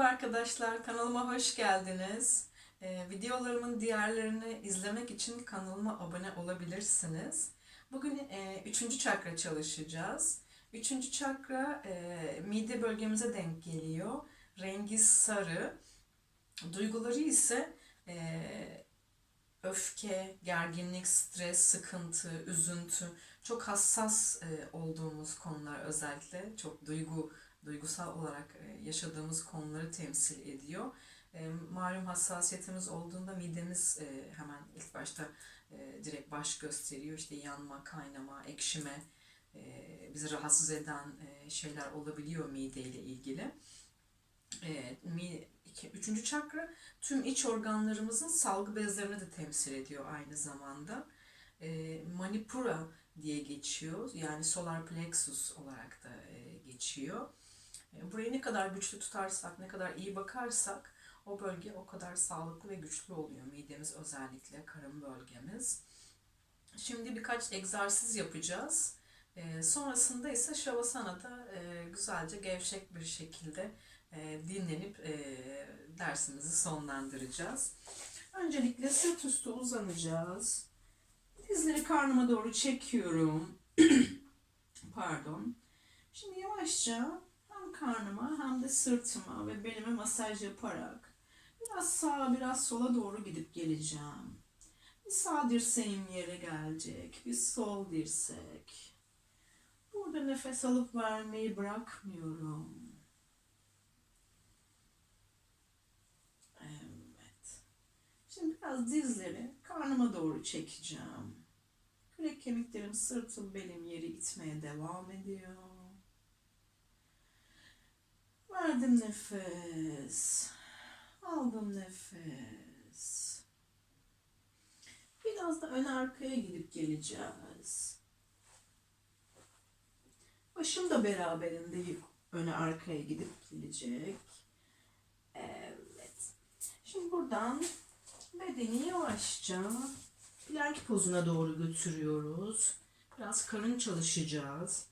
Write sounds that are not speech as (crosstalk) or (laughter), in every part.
Merhaba arkadaşlar, kanalıma hoş geldiniz. Ee, videolarımın diğerlerini izlemek için kanalıma abone olabilirsiniz. Bugün e, üçüncü çakra çalışacağız. Üçüncü çakra e, mide bölgemize denk geliyor. Rengi sarı. Duyguları ise e, öfke, gerginlik, stres, sıkıntı, üzüntü. Çok hassas e, olduğumuz konular özellikle. Çok duygu duygusal olarak e, yaşadığımız konuları temsil ediyor. E, malum hassasiyetimiz olduğunda midemiz e, hemen ilk başta direkt baş gösteriyor. İşte yanma, kaynama, ekşime, bizi rahatsız eden şeyler olabiliyor mide ile ilgili. Üçüncü çakra tüm iç organlarımızın salgı bezlerini de temsil ediyor aynı zamanda. Manipura diye geçiyor. Yani solar plexus olarak da geçiyor. E, burayı ne kadar güçlü tutarsak, ne kadar iyi bakarsak o bölge o kadar sağlıklı ve güçlü oluyor. Midemiz özellikle karın bölgemiz. Şimdi birkaç egzersiz yapacağız. E, sonrasında ise Şavasana'da e, güzelce gevşek bir şekilde e, dinlenip e, dersimizi sonlandıracağız. Öncelikle sırt üstü uzanacağız. Dizleri karnıma doğru çekiyorum. (clears throat) Pardon. Şimdi yavaşça karnıma hem de sırtıma ve belime masaj yaparak biraz sağa biraz sola doğru gidip geleceğim. Bir sağ dirseğim yere gelecek, bir sol dirsek. Burada nefes alıp vermeyi bırakmıyorum. Evet. Şimdi biraz dizleri karnıma doğru çekeceğim. Kürek kemiklerim, sırtım, belim yeri itmeye devam ediyor. Verdim nefes. Aldım nefes. Biraz da ön arkaya gidip geleceğiz. Başım da beraberinde öne arkaya gidip gelecek. Evet. Şimdi buradan bedeni yavaşça plank pozuna doğru götürüyoruz. Biraz karın çalışacağız.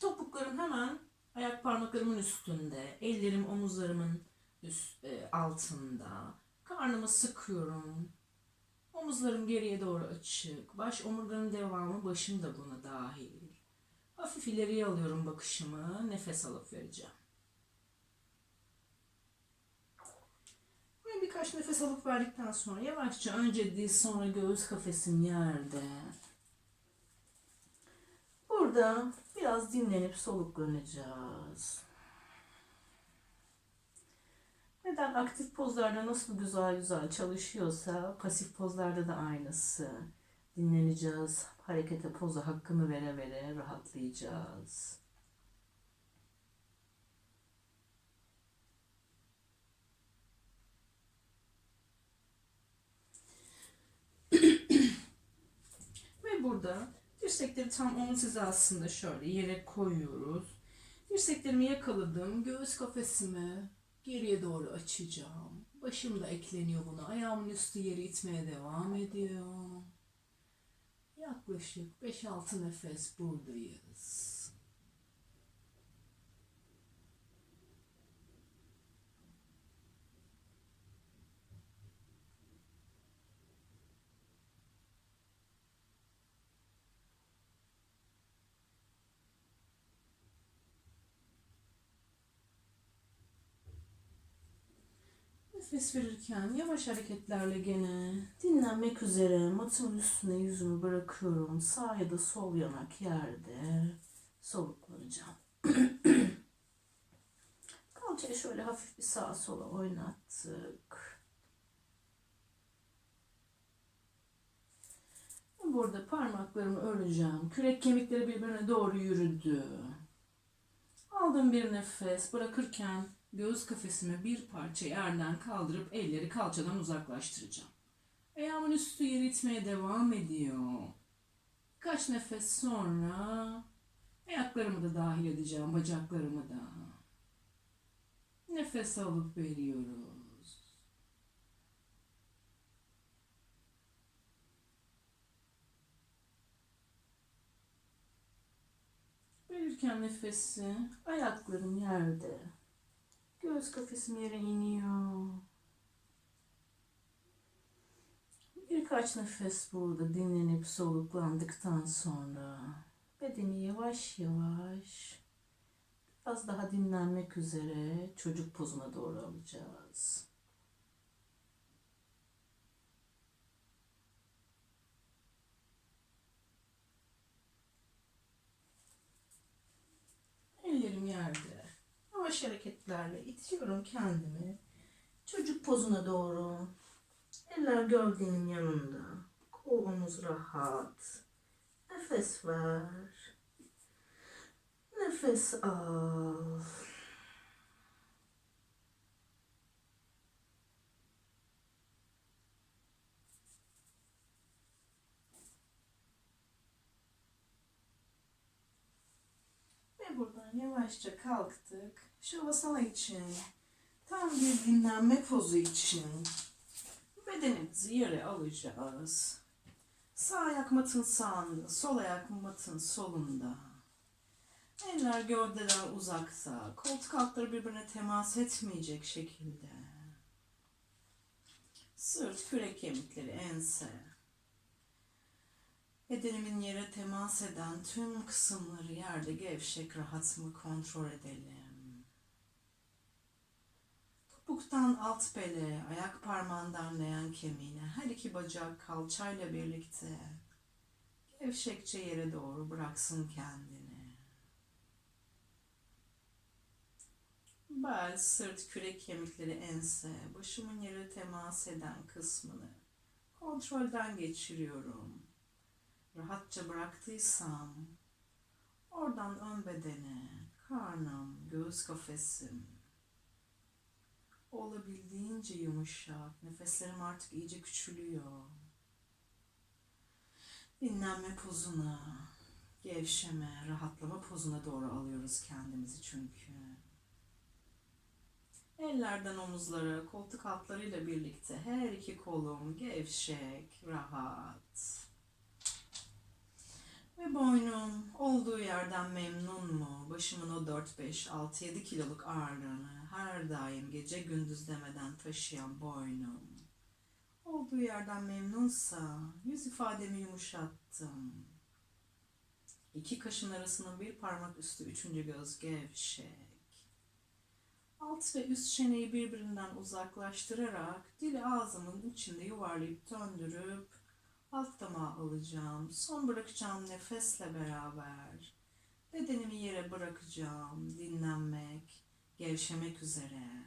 Topuklarım hemen Ayak parmaklarımın üstünde, ellerim omuzlarımın üst, e, altında. Karnımı sıkıyorum. Omuzlarım geriye doğru açık. Baş omurganın devamı başım da buna dahil. Hafif ileriye alıyorum bakışımı. Nefes alıp vereceğim. Ve birkaç nefes alıp verdikten sonra yavaşça önce diz sonra göğüs kafesim yerde. Burada biraz dinlenip soluklanacağız. Neden aktif pozlarda nasıl güzel güzel çalışıyorsa pasif pozlarda da aynısı. Dinleneceğiz. Harekete poza hakkını vere vere rahatlayacağız. (clears throat) Ve burada Dirsekleri tam omuz hizasında şöyle yere koyuyoruz. Dirseklerimi yakaladım. Göğüs kafesimi geriye doğru açacağım. Başım da ekleniyor buna. Ayağımın üstü yeri itmeye devam ediyor. Yaklaşık 5-6 nefes buradayız. Nefes verirken yavaş hareketlerle gene dinlenmek üzere matın üstüne yüzümü bırakıyorum. Sağ ya da sol yanak yerde soluklanacağım. (clears throat) Kalçayı şöyle hafif bir sağa sola oynattık. Burada parmaklarımı öreceğim. Kürek kemikleri birbirine doğru yürüdü. Aldım bir nefes. Bırakırken Göğüs kafesimi bir parça yerden kaldırıp elleri kalçadan uzaklaştıracağım. Ayağımın üstü yeri itmeye devam ediyor. Kaç nefes sonra ayaklarımı da dahil edeceğim, bacaklarımı da. Nefes alıp veriyoruz. Verirken nefesi ayaklarım yerde. Göğüs kafesim yere iniyor. Birkaç nefes burada dinlenip soluklandıktan sonra bedeni yavaş yavaş biraz daha dinlenmek üzere çocuk pozuna doğru alacağız. Ellerim yerde. Yavaş hareketlerle itiyorum kendimi. Çocuk pozuna doğru. Eller gövdenin yanında. Kolumuz rahat. Nefes ver. Nefes al. Ve buradan yavaşça kalktık. Şavasana için, tam bir dinlenme pozu için bedenimizi yere alacağız. Sağ ayak matın sağında, sol ayak matın solunda. Eller gövdeden uzakta, koltuk altları birbirine temas etmeyecek şekilde. Sırt, kürek kemikleri, ense. Bedenimin yere temas eden tüm kısımları yerde gevşek, rahat mı kontrol edelim. Topuktan alt bele, ayak parmağından leğen kemiğine, her iki bacak kalçayla birlikte gevşekçe yere doğru bıraksın kendini. Bel, sırt, kürek kemikleri, ense, başımın yere temas eden kısmını kontrolden geçiriyorum. Rahatça bıraktıysam oradan ön bedene, karnım, göğüs kafesim olabildiğince yumuşak. Nefeslerim artık iyice küçülüyor. Dinlenme pozuna, gevşeme, rahatlama pozuna doğru alıyoruz kendimizi çünkü. Ellerden omuzlara, koltuk altlarıyla birlikte her iki kolum gevşek, rahat. Ve boynum olduğu yerden memnun mu? Başımın o 4, 5, 6, 7 kiloluk ağırlığını her daim gece gündüz demeden taşıyan boynum. Olduğu yerden memnunsa yüz ifademi yumuşattım. İki kaşın arasının bir parmak üstü üçüncü göz gevşek. Alt ve üst çeneyi birbirinden uzaklaştırarak dili ağzımın içinde yuvarlayıp döndürüp alt damağı alacağım. Son bırakacağım nefesle beraber. Bedenimi yere bırakacağım. Dinlenmek, gevşemek üzere.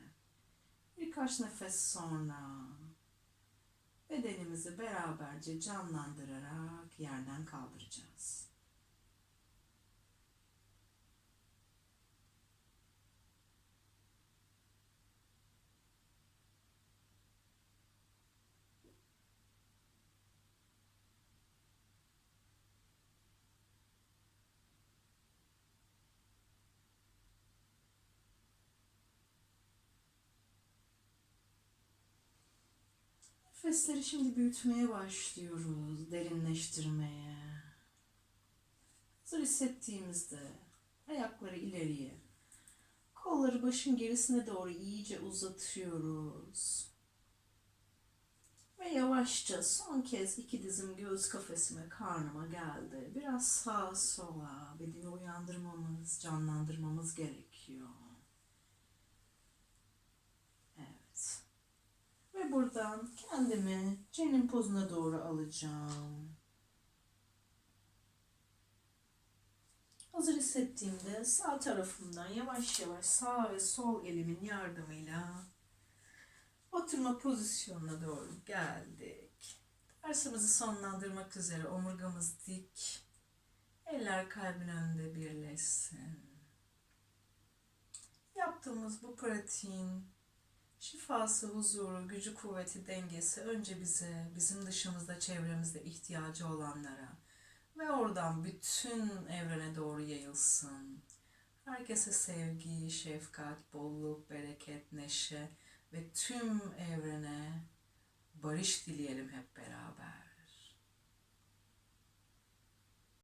Birkaç nefes sonra bedenimizi beraberce canlandırarak yerden kaldıracağız. Nefesleri şimdi büyütmeye başlıyoruz, derinleştirmeye. Hazır hissettiğimizde ayakları ileriye, kolları başın gerisine doğru iyice uzatıyoruz. Ve yavaşça son kez iki dizim göğüs kafesime, karnıma geldi. Biraz sağa sola bedeni uyandırmamız, canlandırmamız gerekiyor. Evet. Buradan kendimi cenin pozuna doğru alacağım. Hazır hissettiğimde sağ tarafımdan yavaş yavaş sağ ve sol elimin yardımıyla oturma pozisyonuna doğru geldik. Dersimizi sonlandırmak üzere omurgamız dik. Eller kalbin önünde birleşsin. Yaptığımız bu pratiğin Şifası, huzuru, gücü, kuvveti, dengesi önce bize, bizim dışımızda, çevremizde ihtiyacı olanlara ve oradan bütün evrene doğru yayılsın. Herkese sevgi, şefkat, bolluk, bereket, neşe ve tüm evrene barış dileyelim hep beraber.